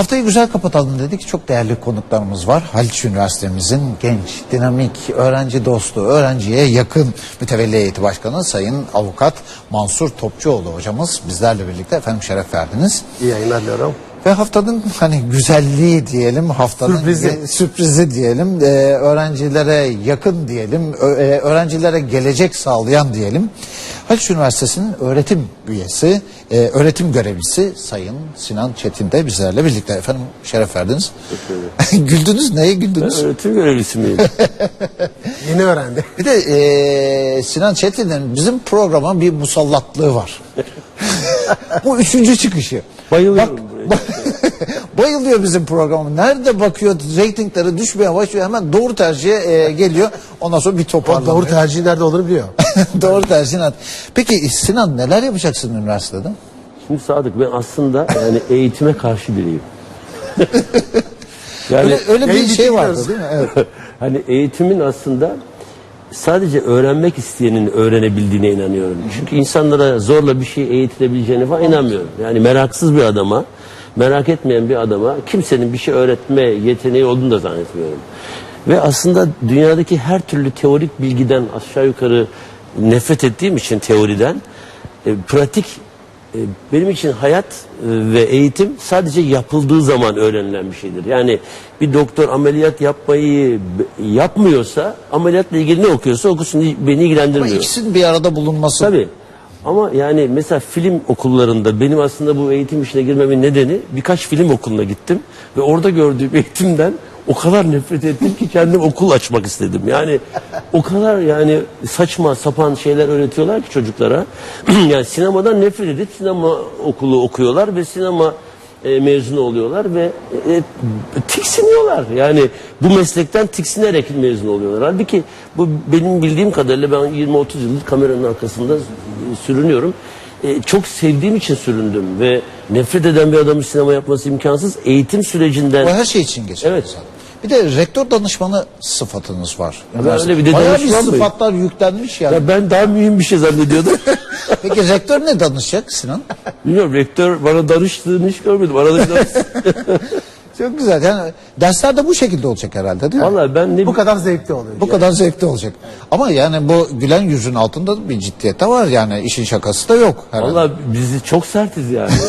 Haftayı güzel kapatalım dedik. Çok değerli konuklarımız var. Haliç Üniversitemizin genç, dinamik, öğrenci dostu, öğrenciye yakın mütevelli heyeti başkanı Sayın Avukat Mansur Topçuoğlu hocamız bizlerle birlikte efendim şeref verdiniz. İyi yayınlar diliyorum. Ve haftanın hani güzelliği diyelim, haftanın Sürprizi. ge- sürprizi diyelim, e, öğrencilere yakın diyelim, ö- e, öğrencilere gelecek sağlayan diyelim. Haliç Üniversitesi'nin öğretim üyesi, e, öğretim görevlisi Sayın Sinan Çetin de bizlerle birlikte. Efendim şeref verdiniz. güldünüz, neye güldünüz? Öğretim görevlisi miyim? Yeni öğrendi. Bir de e, Sinan Çetin'in bizim programa bir musallatlığı var. Bu üçüncü çıkışı. Bayılıyorum Bak- Bayılıyor bizim programı. Nerede bakıyor reytingleri düşmeye başlıyor hemen doğru tercihe e, geliyor. Ondan sonra bir toparlanıyor. doğru tercihin nerede olduğunu biliyor. doğru tercihin. at- Peki Sinan neler yapacaksın üniversitede? Şimdi Sadık ben aslında yani eğitime karşı biriyim. yani Öyle, öyle bir şey vardı değil mi? Evet. hani eğitimin aslında sadece öğrenmek isteyenin öğrenebildiğine inanıyorum. Çünkü insanlara zorla bir şey eğitilebileceğine falan inanmıyorum. Yani meraksız bir adama, merak etmeyen bir adama kimsenin bir şey öğretme yeteneği olduğunu da zannetmiyorum. Ve aslında dünyadaki her türlü teorik bilgiden aşağı yukarı nefret ettiğim için teoriden e, pratik e, benim için hayat e, ve eğitim sadece yapıldığı zaman öğrenilen bir şeydir. Yani bir doktor ameliyat yapmayı yapmıyorsa ameliyatla ilgili ne okuyorsa okusun beni Ama ilgilendirmiyor. ikisinin bir arada bulunması. Tabii. Ama yani mesela film okullarında benim aslında bu eğitim işine girmemin nedeni birkaç film okuluna gittim ve orada gördüğüm eğitimden o kadar nefret ettim ki kendim okul açmak istedim. Yani o kadar yani saçma sapan şeyler öğretiyorlar ki çocuklara. yani sinemadan nefret edip sinema okulu okuyorlar ve sinema e, mezunu oluyorlar ve e, tiksiniyorlar. Yani bu meslekten tiksinerek mezun oluyorlar. Halbuki bu benim bildiğim kadarıyla ben 20-30 yıldır kameranın arkasında e, sürünüyorum. E, çok sevdiğim için süründüm ve nefret eden bir adamın sinema yapması imkansız. Eğitim sürecinden O her şey için geçerli. Evet. zaten. Bir de rektör danışmanı sıfatınız var. öyle bir de Bayağı bir danışman mıyım? sıfatlar yüklenmiş yani. ya ben daha mühim bir şey zannediyordum. Peki rektör ne danışacak Sinan? Bilmiyorum rektör bana danıştığını hiç görmedim. Arada bir danış- Çok güzel. Yani dersler de bu şekilde olacak herhalde değil mi? Vallahi ben ne Bu kadar zevkli oluyor. Bu kadar zevkli olacak. Ama yani bu gülen yüzün altında bir ciddiyet de var yani işin şakası da yok herhalde. Vallahi biz çok sertiz yani.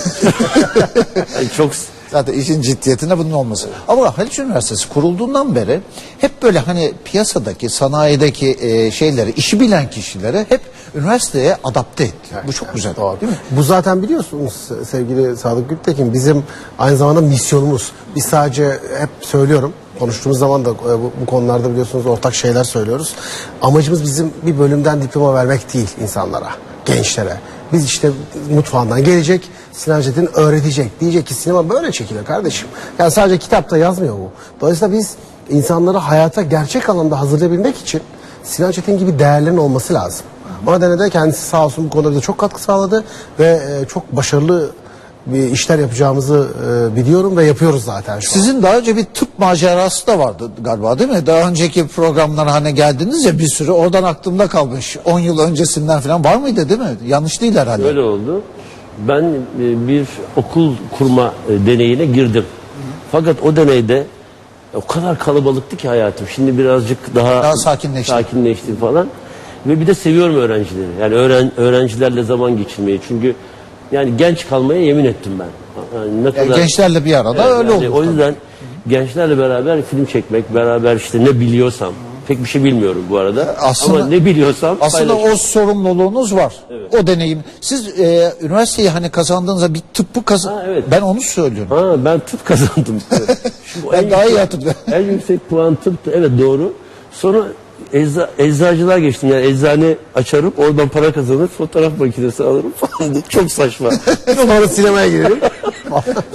Yani çok Zaten işin ciddiyetine bunun olması. Ama Haliç Üniversitesi kurulduğundan beri hep böyle hani piyasadaki, sanayideki e, şeyleri, işi bilen kişileri hep üniversiteye adapte etti. Bu çok güzel. Doğru. Değil mi? Bu zaten biliyorsunuz sevgili Sadık Gültekin bizim aynı zamanda misyonumuz. Biz sadece hep söylüyorum konuştuğumuz zaman da e, bu, bu konularda biliyorsunuz ortak şeyler söylüyoruz. Amacımız bizim bir bölümden diploma vermek değil insanlara, gençlere. Biz işte mutfağından gelecek, Sinan Çetin öğretecek. Diyecek ki sinema böyle çekilir kardeşim. Yani sadece kitapta yazmıyor bu. Dolayısıyla biz insanları hayata gerçek anlamda hazırlayabilmek için Sinan Çetin gibi değerlerin olması lazım. O nedenle de kendisi sağ olsun bu konuda bize çok katkı sağladı ve e, çok başarılı bir işler yapacağımızı e, biliyorum ve yapıyoruz zaten şu an. Sizin daha önce bir tıp macerası da vardı galiba değil mi? Daha önceki programlara hani geldiniz ya bir sürü oradan aklımda kalmış. 10 yıl öncesinden falan var mıydı değil mi? Yanlış değil herhalde. Öyle oldu. Ben e, bir okul kurma e, deneyine girdim. Fakat o deneyde o kadar kalabalıktı ki hayatım. Şimdi birazcık daha, Daha sakinleşti. sakinleşti falan. Ve bir de seviyorum öğrencileri. Yani öğren, öğrencilerle zaman geçirmeyi. Çünkü yani genç kalmaya yemin ettim ben. Yani ne Yani kadar gençlerle bir arada Evet, öyle yani oldu. O yüzden gençlerle beraber film çekmek, beraber işte ne biliyorsam, pek bir şey bilmiyorum bu arada. Aslında- Ama ne biliyorsam Aslında o sorumluluğunuz var. O deneyim. Siz e, üniversiteyi hani kazandığınızda bir tıbbı kazan... Ha, evet. Ben onu söylüyorum. Ha ben tıp kazandım. Şimdi Ben en daha iyi hatırlıyorum. En yüksek puan tıptı. Evet doğru. Sonra ecza, eczacılığa geçtim. Yani eczane açarım. Oradan para kazanır. Fotoğraf makinesi alırım falan. Çok saçma. Sonra sinemaya girelim.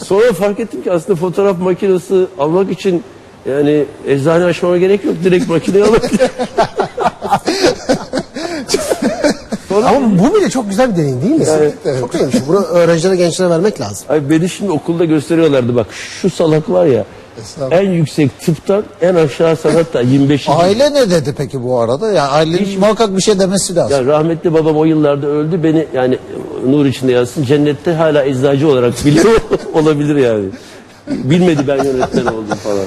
Sonra fark ettim ki aslında fotoğraf makinesi almak için yani eczane açmama gerek yok. Direkt makineyi alabilirim. Ama bu bile çok güzel bir deneyim değil mi? Çok iyiymiş. Bunu öğrencilere, gençlere vermek lazım. Ay beni şimdi okulda gösteriyorlardı bak şu salak var ya Estağfurullah. en yüksek tıptan en aşağı sanatta 25. Aile ne dedi peki bu arada? Yani ailenin muhakkak bir şey demesi lazım. Ya rahmetli babam o yıllarda öldü. Beni yani nur içinde yatsın. Cennette hala eczacı olarak biliyor olabilir yani. Bilmedi ben yönetmen oldum falan.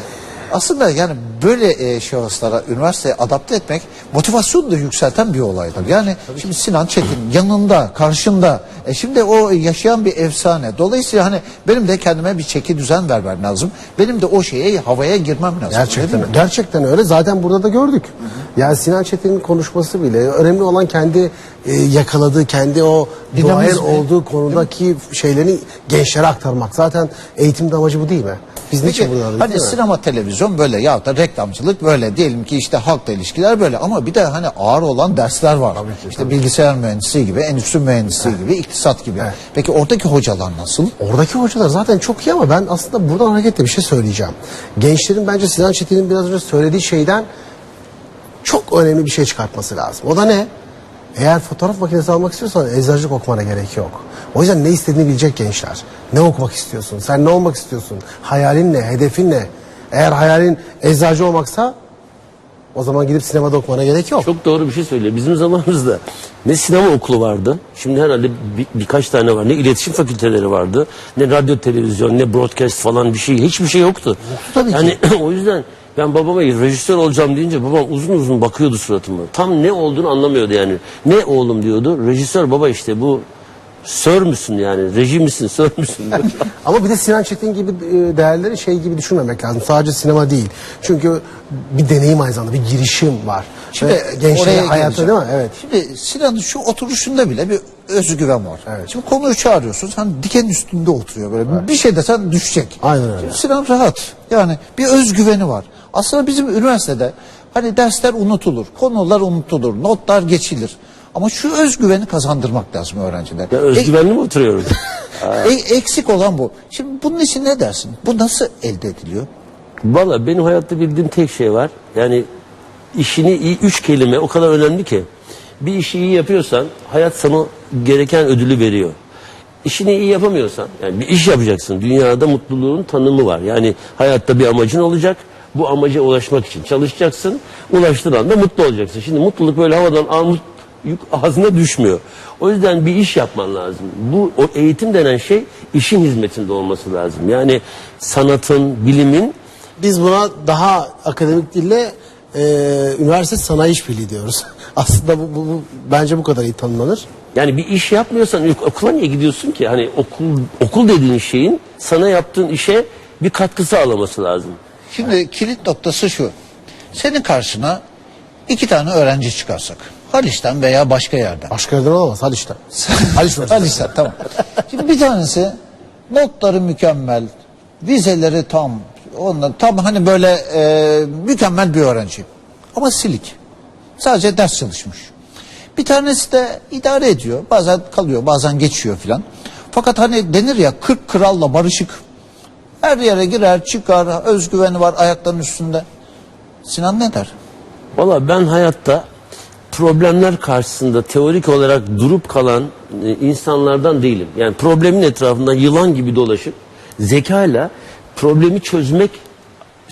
Aslında yani böyle e, şahıslara üniversiteye adapte etmek motivasyonu da yükselten bir olaydır. Yani şimdi Sinan Çetin yanında, karşında. E şimdi o yaşayan bir efsane. Dolayısıyla hani benim de kendime bir çeki düzen vermem lazım. Benim de o şeye havaya girmem lazım. Gerçekten gerçekten öyle. Zaten burada da gördük. Yani Sinan Çetin'in konuşması bile önemli olan kendi e, yakaladığı, kendi o duayen Dinamizmi. olduğu konudaki şeylerini gençlere aktarmak. Zaten eğitimde amacı bu değil mi? Biz niçin buradayız? hani değil mi? sinema televizyon böyle ya da reklamcılık böyle diyelim ki işte halkla ilişkiler böyle ama bir de hani ağır olan dersler var. işte bilgisayar mühendisliği gibi, endüstri mühendisliği gibi, iktisat gibi. Peki oradaki hocalar nasıl? Oradaki hocalar zaten çok iyi ama ben aslında buradan hareketle bir şey söyleyeceğim. Gençlerin bence Sinan Çetin'in biraz önce söylediği şeyden çok önemli bir şey çıkartması lazım. O da ne? Eğer fotoğraf makinesi almak istiyorsan eczacılık okumana gerek yok. O yüzden ne istediğini bilecek gençler. Ne okumak istiyorsun? Sen ne olmak istiyorsun? Hayalin ne? Hedefin ne? Eğer hayalin eczacı olmaksa o zaman gidip sinemada okumana gerek yok. Çok doğru bir şey söylüyor. Bizim zamanımızda ne sinema okulu vardı. Şimdi herhalde bir- birkaç tane var. Ne iletişim fakülteleri vardı. Ne radyo, televizyon, ne broadcast falan bir şey. Hiçbir şey yoktu. tabii ki. yani o yüzden ben babama rejisör olacağım deyince babam uzun uzun bakıyordu suratıma. Tam ne olduğunu anlamıyordu yani. Ne oğlum diyordu. Rejisör baba işte bu sör müsün yani? Reji misin? Sör müsün? Ama bir de Sinan Çetin gibi e, değerleri şey gibi düşünmemek lazım. Sadece sinema değil. Çünkü bir deneyim aynı zamanda, bir girişim var. Şimdi Ve hayatı geleceğim. değil mi? Evet. Şimdi Sinan'ın şu oturuşunda bile bir özgüven var. Evet. Şimdi konuyu çağırıyorsun. Sen diken üstünde oturuyor böyle. Bir şey desen düşecek. Aynen öyle. Şimdi Sinan rahat. Yani bir özgüveni var. Aslında bizim üniversitede hani dersler unutulur, konular unutulur, notlar geçilir. Ama şu özgüveni kazandırmak lazım öğrenciler. ya özgüvenli mi oturuyoruz? E- e- eksik olan bu. Şimdi bunun için ne dersin? Bu nasıl elde ediliyor? Valla benim hayatta bildiğim tek şey var. Yani işini iyi, üç kelime o kadar önemli ki. Bir işi iyi yapıyorsan hayat sana gereken ödülü veriyor. İşini iyi yapamıyorsan, yani bir iş yapacaksın. Dünyada mutluluğun tanımı var. Yani hayatta bir amacın olacak. Bu amaca ulaşmak için çalışacaksın. Ulaştığın anda mutlu olacaksın. Şimdi mutluluk böyle havadan almış yük ağzına düşmüyor. O yüzden bir iş yapman lazım. Bu o eğitim denen şey işin hizmetinde olması lazım. Yani sanatın, bilimin Biz buna daha akademik dille e, üniversite sanayi işbirliği diyoruz. Aslında bu, bu, bu bence bu kadar iyi tanımlanır. Yani bir iş yapmıyorsan okula niye gidiyorsun ki? Hani okul okul dediğin şeyin sana yaptığın işe bir katkı sağlaması lazım. Şimdi kilit noktası şu. Senin karşına iki tane öğrenci çıkarsak. Haliç'ten veya başka yerden. Başka yerden olamaz. Hadi işte. Haliç Üniversitesi. Haliç'ten tamam. Şimdi bir tanesi notları mükemmel, vizeleri tam, ondan tam hani böyle e, mükemmel bir öğrenci. Ama silik. Sadece ders çalışmış. Bir tanesi de idare ediyor. Bazen kalıyor, bazen geçiyor filan. Fakat hani denir ya 40 kralla barışık. Her yere girer, çıkar, özgüveni var ayaklarının üstünde. Sinan ne der? Valla ben hayatta problemler karşısında teorik olarak durup kalan e, insanlardan değilim. Yani problemin etrafında yılan gibi dolaşıp zekayla problemi çözmek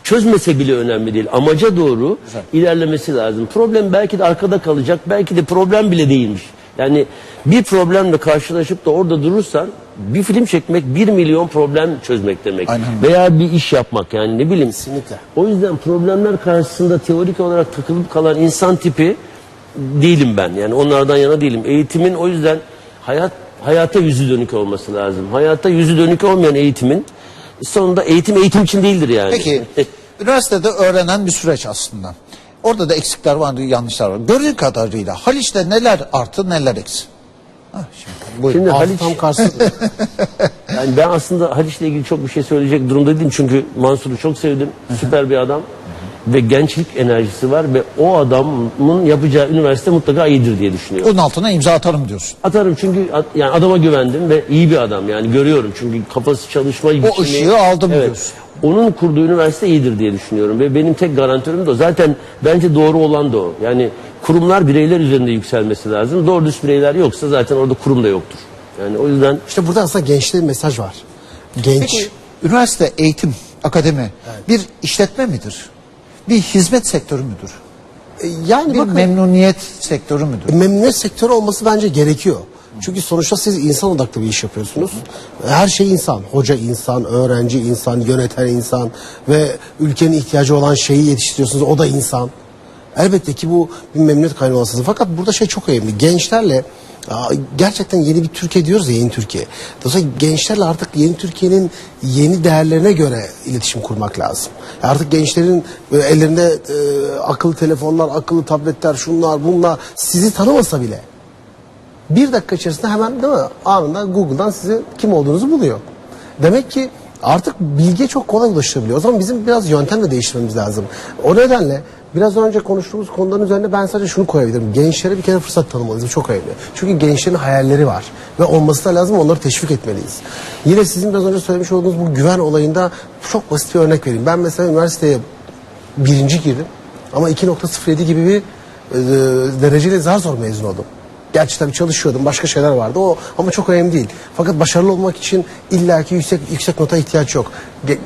çözmese bile önemli değil. Amaca doğru ilerlemesi lazım. Problem belki de arkada kalacak, belki de problem bile değilmiş. Yani bir problemle karşılaşıp da orada durursan bir film çekmek bir milyon problem çözmek demek. Aynen. Veya bir iş yapmak yani ne bileyim. Kesinlikle. O yüzden problemler karşısında teorik olarak takılıp kalan insan tipi değilim ben. Yani onlardan yana değilim. Eğitimin o yüzden hayat hayata yüzü dönük olması lazım. Hayata yüzü dönük olmayan eğitimin sonunda eğitim eğitim için değildir yani. Peki üniversitede öğrenen bir süreç aslında. Orada da eksikler var, yanlışlar var. Gördüğün kadarıyla Haliç'te neler artı neler eksi? Ha, şimdi, buyurun. Şimdi Haliç, tam karşı. yani ben aslında Haliç'le ilgili çok bir şey söyleyecek durumda değilim. Çünkü Mansur'u çok sevdim. Süper bir adam. Ve gençlik enerjisi var ve o adamın yapacağı üniversite mutlaka iyidir diye düşünüyorum. Onun altına imza atarım diyorsun. Atarım çünkü at- yani adama güvendim ve iyi bir adam yani görüyorum çünkü kafası çalışma O ışığı aldım evet, diyorsun. Onun kurduğu üniversite iyidir diye düşünüyorum ve benim tek garantörüm de o. Zaten bence doğru olan da o. Yani kurumlar bireyler üzerinde yükselmesi lazım. Doğru düz bireyler yoksa zaten orada kurum da yoktur. Yani o yüzden işte burada aslında gençliğe mesaj var. Genç. Peki üniversite, eğitim, akademi bir işletme midir? Bir hizmet sektörü müdür? E, yani Bir bakın memnuniyet sektörü müdür? memnuniyet sektörü olması bence gerekiyor. Çünkü sonuçta siz insan odaklı bir iş yapıyorsunuz. Her şey insan. Hoca insan, öğrenci insan, yöneten insan ve ülkenin ihtiyacı olan şeyi yetiştiriyorsunuz. O da insan. Elbette ki bu bir memnuniyet kaynağı olmasın. Fakat burada şey çok önemli. Gençlerle gerçekten yeni bir Türkiye diyoruz ya yeni Türkiye. Dolayısıyla gençlerle artık yeni Türkiye'nin yeni değerlerine göre iletişim kurmak lazım. Artık gençlerin böyle ellerinde e, akıllı telefonlar, akıllı tabletler, şunlar bunlar sizi tanımasa bile bir dakika içerisinde hemen değil mi anında Google'dan sizin kim olduğunuzu buluyor. Demek ki artık bilgiye çok kolay ulaşılabiliyor. O zaman bizim biraz yöntem de değiştirmemiz lazım. O nedenle biraz önce konuştuğumuz konuların üzerine ben sadece şunu koyabilirim. Gençlere bir kere fırsat tanımalıyız. Çok önemli. Çünkü gençlerin hayalleri var. Ve olması da lazım onları teşvik etmeliyiz. Yine sizin biraz önce söylemiş olduğunuz bu güven olayında çok basit bir örnek vereyim. Ben mesela üniversiteye birinci girdim. Ama 2.07 gibi bir e, dereceyle zar zor mezun oldum. Gerçi tabii çalışıyordum, başka şeyler vardı o ama çok önemli değil. Fakat başarılı olmak için illaki yüksek yüksek nota ihtiyaç yok. Ge-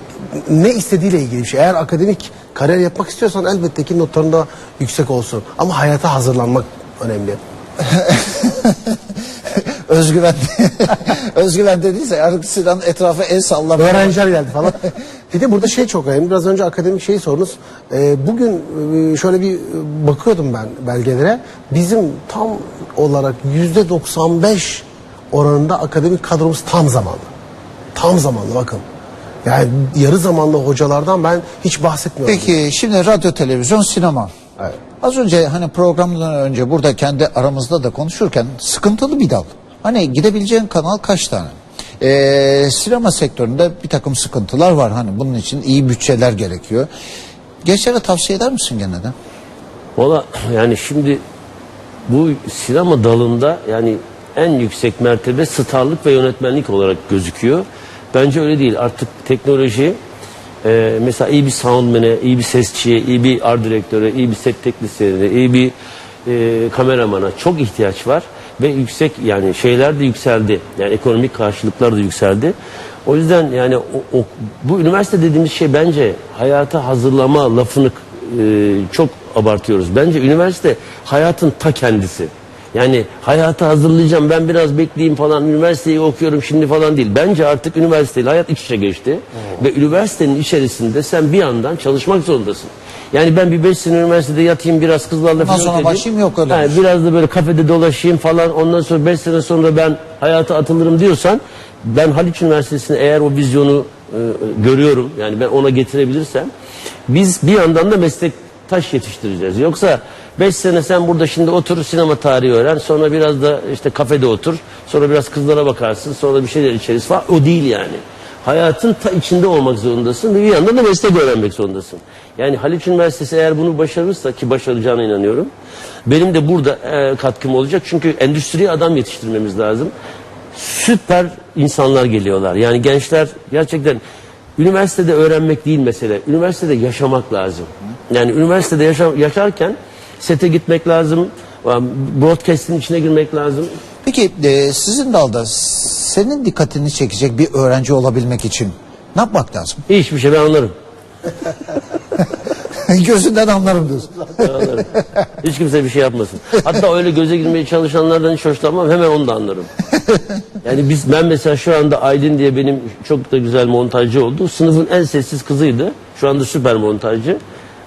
Ne istediğiyle ilgili bir şey. Eğer akademik kariyer yapmak istiyorsan elbette ki notların da yüksek olsun. Ama hayata hazırlanmak önemli. Özgüven. Özgüven dediyse artık Sinan etrafa el sallamıyor. Öğrenciler geldi falan. bir de burada şey çok önemli. Biraz önce akademik şeyi sordunuz. Ee, bugün e, şöyle bir e, bakıyordum ben belgelere. Bizim tam olarak yüzde 95 oranında akademik kadromuz tam zamanlı. Tam zamanlı bakın. Yani yarı zamanlı hocalardan ben hiç bahsetmiyorum. Peki şimdi radyo, televizyon, sinema. Evet. Az önce hani programdan önce burada kendi aramızda da konuşurken sıkıntılı bir dal. Hani gidebileceğin kanal kaç tane? Ee, sinema sektöründe bir takım sıkıntılar var. Hani bunun için iyi bütçeler gerekiyor. Gençlere tavsiye eder misin gene de? Valla yani şimdi bu sinema dalında yani en yüksek mertebe starlık ve yönetmenlik olarak gözüküyor. Bence öyle değil. Artık teknoloji e, mesela iyi bir soundman'e, iyi bir sesçiye, iyi bir art direktöre, iyi bir set teknisyenine, iyi bir e, kameramana çok ihtiyaç var ve yüksek yani şeyler de yükseldi. Yani ekonomik karşılıklar da yükseldi. O yüzden yani o, o- bu üniversite dediğimiz şey bence hayata hazırlama lafını e, çok abartıyoruz. Bence üniversite hayatın ta kendisi. Yani hayata hazırlayacağım ben biraz bekleyeyim falan üniversiteyi okuyorum şimdi falan değil. Bence artık üniversiteyle hayat iç içe geçti. Ve üniversitenin içerisinde sen bir yandan çalışmak zorundasın. Yani ben bir beş sene üniversitede yatayım biraz kızlarla Ondan flört sonra edeyim. başlayayım, yok öyle şey. biraz da böyle kafede dolaşayım falan ondan sonra beş sene sonra ben hayata atılırım diyorsan ben Haliç Üniversitesi'ne eğer o vizyonu e, görüyorum yani ben ona getirebilirsem biz bir yandan da meslektaş yetiştireceğiz. Yoksa 5 sene sen burada şimdi otur sinema tarihi öğren sonra biraz da işte kafede otur sonra biraz kızlara bakarsın sonra bir şeyler içeriz falan o değil yani. Hayatın ta içinde olmak zorundasın bir yandan da meslek öğrenmek zorundasın. Yani Haliç Üniversitesi eğer bunu başarırsa ki başaracağına inanıyorum. Benim de burada e, katkım olacak. Çünkü endüstriye adam yetiştirmemiz lazım. Süper insanlar geliyorlar. Yani gençler gerçekten üniversitede öğrenmek değil mesele. Üniversitede yaşamak lazım. Yani üniversitede yaşa- yaşarken sete gitmek lazım. Broadcast'in içine girmek lazım. Peki e, sizin dalda senin dikkatini çekecek bir öğrenci olabilmek için ne yapmak lazım? Hiçbir şey ben anlarım. Gözünden anlarım diyorsun. Anlarım. Hiç kimse bir şey yapmasın. Hatta öyle göze girmeye çalışanlardan hiç hoşlanmam. Hemen onu da anlarım. Yani biz ben mesela şu anda Aydın diye benim çok da güzel montajcı oldu. Sınıfın en sessiz kızıydı. Şu anda süper montajcı.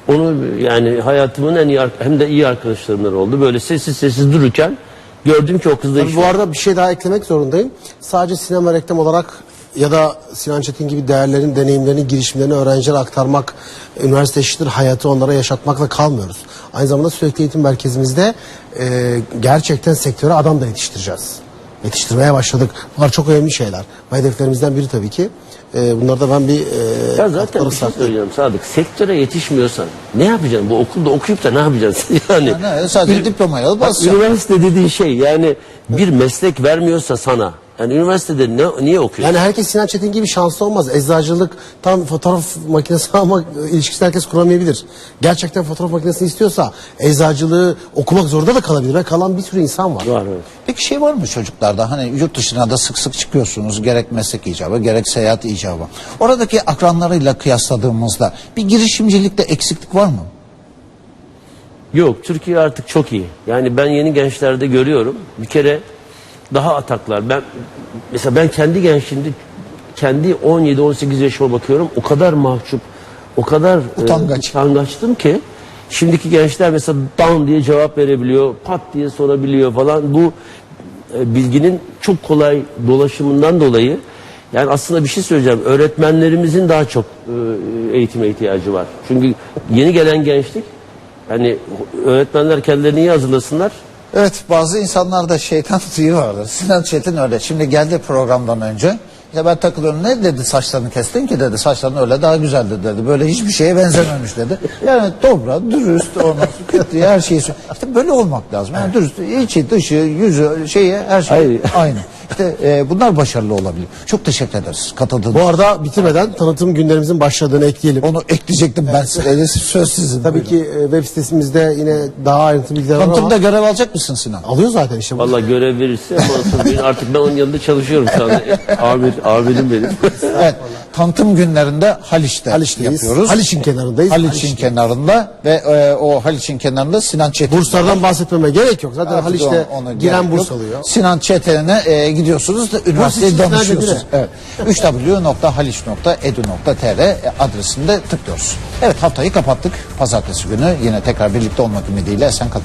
Onu yani hayatımın en iyi hem de iyi arkadaşlarımdan oldu. Böyle sessiz sessiz dururken gördüm ki o kızda iş Tabii bu arada bir şey daha eklemek zorundayım. Sadece sinema reklam olarak ya da Sinan Çetin gibi değerlerin, deneyimlerini, girişimlerini öğrencilere aktarmak, üniversite eşittir hayatı onlara yaşatmakla kalmıyoruz. Aynı zamanda sürekli eğitim merkezimizde e, gerçekten sektöre adam da yetiştireceğiz. Yetiştirmeye başladık. Bunlar çok önemli şeyler. Bu hedeflerimizden biri tabii ki. E, bunları da ben bir e, Ya zaten katkıları bir şey saklayayım. söyleyeceğim Sadık. Sektöre yetişmiyorsan ne yapacaksın? Bu okulda okuyup da ne yapacaksın? yani Yani sadece diplomayı alıp Bak, basacaksın. üniversite dediğin şey yani bir meslek vermiyorsa sana. Yani üniversitede ne, niye okuyorsun? Yani herkes Sinan Çetin gibi şanslı olmaz. Eczacılık tam fotoğraf makinesi almak ilişkisini herkes kuramayabilir. Gerçekten fotoğraf makinesini istiyorsa eczacılığı okumak zorunda da kalabilir. Ve kalan bir sürü insan var. Var evet. Peki şey var mı çocuklarda hani yurt dışına da sık sık çıkıyorsunuz gerek meslek icabı gerek seyahat icabı. Oradaki akranlarıyla kıyasladığımızda bir girişimcilikte eksiklik var mı? Yok Türkiye artık çok iyi. Yani ben yeni gençlerde görüyorum. Bir kere daha ataklar. Ben mesela ben kendi gençliğimde kendi 17-18 yaşıma bakıyorum. O kadar mahcup, o kadar e, Utangaç. utangaçtım ki şimdiki gençler mesela down diye cevap verebiliyor, pat diye sorabiliyor falan. Bu e, bilginin çok kolay dolaşımından dolayı yani aslında bir şey söyleyeceğim. Öğretmenlerimizin daha çok e, eğitime ihtiyacı var. Çünkü yeni gelen gençlik hani öğretmenler kendilerini iyi hazırlasınlar. Evet bazı insanlarda şeytan tüyü vardır. Sinan Çetin öyle. Şimdi geldi programdan önce. Ya ben takılıyorum ne dedi saçlarını kestin ki dedi. Saçların öyle daha güzeldi dedi. Böyle hiçbir şeye benzememiş dedi. Yani dobra, dürüst, sonra kötü her şeyi. İşte böyle olmak lazım. Yani dürüst, içi, dışı, yüzü, şeyi her şey Hayır. aynı. İşte e, bunlar başarılı olabilir. Çok teşekkür ederiz katıldığınız Bu arada bitirmeden tanıtım günlerimizin başladığını ekleyelim. Onu ekleyecektim ben size. Söz sizin. Tabii ki e, web sitemizde yine daha ayrıntılı bilgiler var ama Tanıtımda görev alacak mısın Sinan? alıyor zaten işte. bu. Vallahi görev verirse Mansur Bey'in artık ben onun yanında çalışıyorum şu anda. Amir, amirim benim. Evet. Tanıtım günlerinde Haliç'te Haliç'teyiz. yapıyoruz. Haliç'in kenarındayız. Haliç'in Haliç'te. kenarında ve e, o Haliç'in kenarında Sinan Çetin. Burslardan bahsetmeme gerek yok. Zaten Artık Haliç'te onu giren gerek burs yok. alıyor. Sinan Çetin'e e, gidiyorsunuz da üniversiteye nerede danışıyorsunuz. Evet. www.haliç.edu.tr adresinde tıklıyoruz. Evet haftayı kapattık. Pazartesi günü yine tekrar birlikte olmak ümidiyle esen kalın.